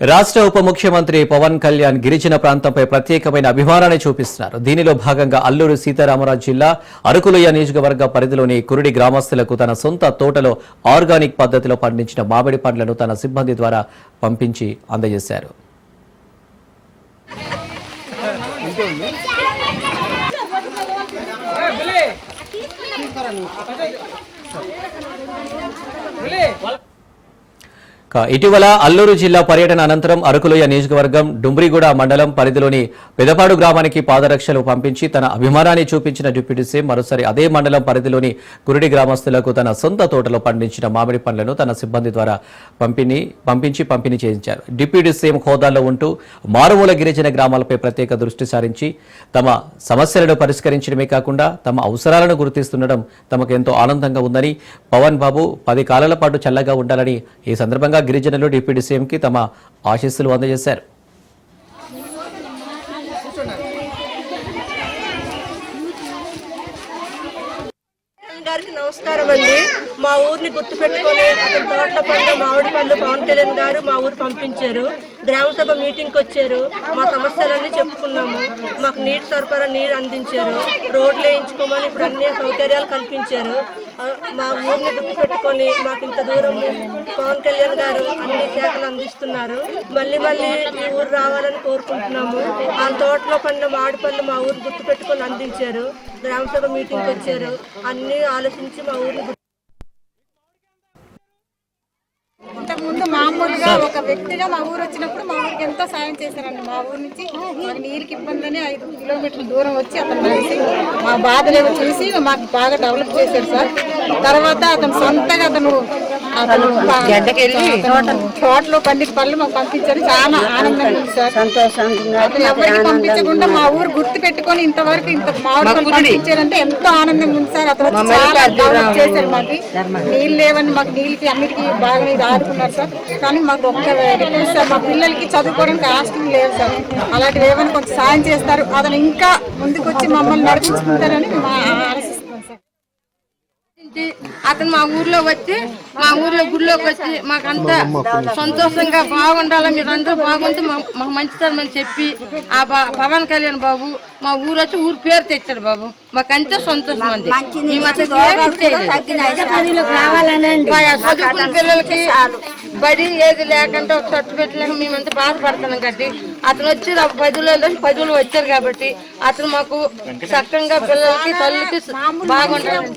రాష్ట్ర ఉప ముఖ్యమంత్రి పవన్ కళ్యాణ్ గిరిజన ప్రాంతంపై ప్రత్యేకమైన అభిమానాన్ని చూపిస్తున్నారు. దీనిలో భాగంగా అల్లూరు సీతారామరాజు జిల్లా అరకులోయ నియోజకవర్గ పరిధిలోని కురుడి గ్రామస్తులకు తన సొంత తోటలో ఆర్గానిక్ పద్ధతిలో పండించిన మామిడి పండ్లను తన సిబ్బంది ద్వారా పంపించి అందజేశారు. ఇటీవల అల్లూరు జిల్లా పర్యటన అనంతరం అరకులోయ నియోజకవర్గం డుమ్రిగూడ మండలం పరిధిలోని పెదపాడు గ్రామానికి పాదరక్షలు పంపించి తన అభిమానాన్ని చూపించిన డిప్యూటీ సీఎం మరోసారి అదే మండలం పరిధిలోని గురిడి గ్రామస్తులకు తన సొంత తోటలో పండించిన మామిడి పండ్లను తన సిబ్బంది ద్వారా పంపిణీ పంపించి పంపిణీ చేయించారు. డిప్యూటీ సీఎం హోదాలో ఉంటూ మారుమూల గిరిజన గ్రామాలపై ప్రత్యేక దృష్టి సారించి తమ సమస్యలను పరిష్కరించడమే కాకుండా తమ అవసరాలను గుర్తిస్తుండడం తమకు ఎంతో ఆనందంగా ఉందని పవన్ బాబు పది కాలాల పాటు చల్లగా ఉండాలని ఈ సందర్భంగా గిరిజనులు డిప్యూటీ సీఎంకి తమ ఆశీస్సులు అందజేశారు. గారికి నమస్కారం అండి. మా ఊరిని గుర్తుపెట్టుకొని అతని తోటల పండు మామిడి పండ్లు పవన్ కళ్యాణ్ గారు మా ఊరు పంపించారు. గ్రామ సభ మీటింగ్కి వచ్చారు. మా సమస్యలన్నీ చెప్పుకున్నాము. మాకు నీటి సరఫరా నీరు అందించారు. రోడ్లు వేయించుకోమని ఇప్పుడు అన్ని సౌకర్యాలు కల్పించారు. మా ఊరిని గుర్తుపెట్టుకొని మాకు ఇంత దూరం పవన్ కళ్యాణ్ గారు అన్ని శాఖలు అందిస్తున్నారు. మళ్ళీ మళ్ళీ ఈ ఊరు రావాలని కోరుకుంటున్నాము. ఆ తోటలో పండిన మామిడిపళ్ళు మా ఊరు గుర్తుపెట్టుకొని అందించారు. గ్రామసభ మీటింగ్కి వచ్చారు. అన్నీ ఆలోచించి మా ఊరిని ఇంతకుముందు మామూలుగా ఒక వ్యక్తిగా మా ఊరు వచ్చినప్పుడు మా ఊరికి ఎంతో సాయం చేశారండి. మా ఊరు నుంచి నీళ్ళకి ఇబ్బంది అని ఐదు కిలోమీటర్ల దూరం వచ్చి అతను కలిసి మా బాధలేవో చూసి మాకు బాగా డెవలప్ చేశారు సార్. తర్వాత అతను సొంతగా అతను తోట తోటలో పండి పళ్ళు మాకు పంపించారు. చాలా ఆనందంగా ఉంది సార్. అతను ఎవరికి పంపించకుండా మా ఊరు గుర్తు పెట్టుకొని ఇంతవరకు ఇంత మామిడి పళ్ళు పంపించారంటే ఎంతో ఆనందంగా ఉంది సార్. అతను చాలా డెవలప్ చేశారు మాకు. నీళ్ళు లేవని మాకు నీళ్ళకి అన్నిటికీ బాగా ఇది ఆదుకున్నారు సార్. కానీ మాకు ఒక్క రిక్వెస్ట్ సార్ మా పిల్లలకి చదువుకోవడానికి హాస్టల్ లేదు సార్. అలాంటివి ఏమైనా కొంచెం సాయం చేస్తారు. అతను ఇంకా ముందుకు వచ్చి మమ్మల్ని నడిపించుకుంటారని మా అతను మా ఊర్లో వచ్చి మా ఊర్లో గుడిలోకి వచ్చి మాకంతా సంతోషంగా బాగుండాలి మీరందరూ బాగుంటే మా- మాకు మంచితనమని చెప్పి ఆ పవన్ కళ్యాణ్ బాబు మా ఊరు వచ్చి ఊరు పేరు తెచ్చాడు బాబు. మాకంతా సంతోషం అండి. మేము మా చదువుకున్న పిల్లలకి బడి ఏది లేకుండా ఒక తట్టు పెట్టలేక మేమంతా బాధపడుతున్నాం కాబట్టి అతను వచ్చి పదులలో పదులు పదులు వచ్చారు కాబట్టి అతను మాకు చక్కగా పిల్లలకి తల్లికి బాగుంటారు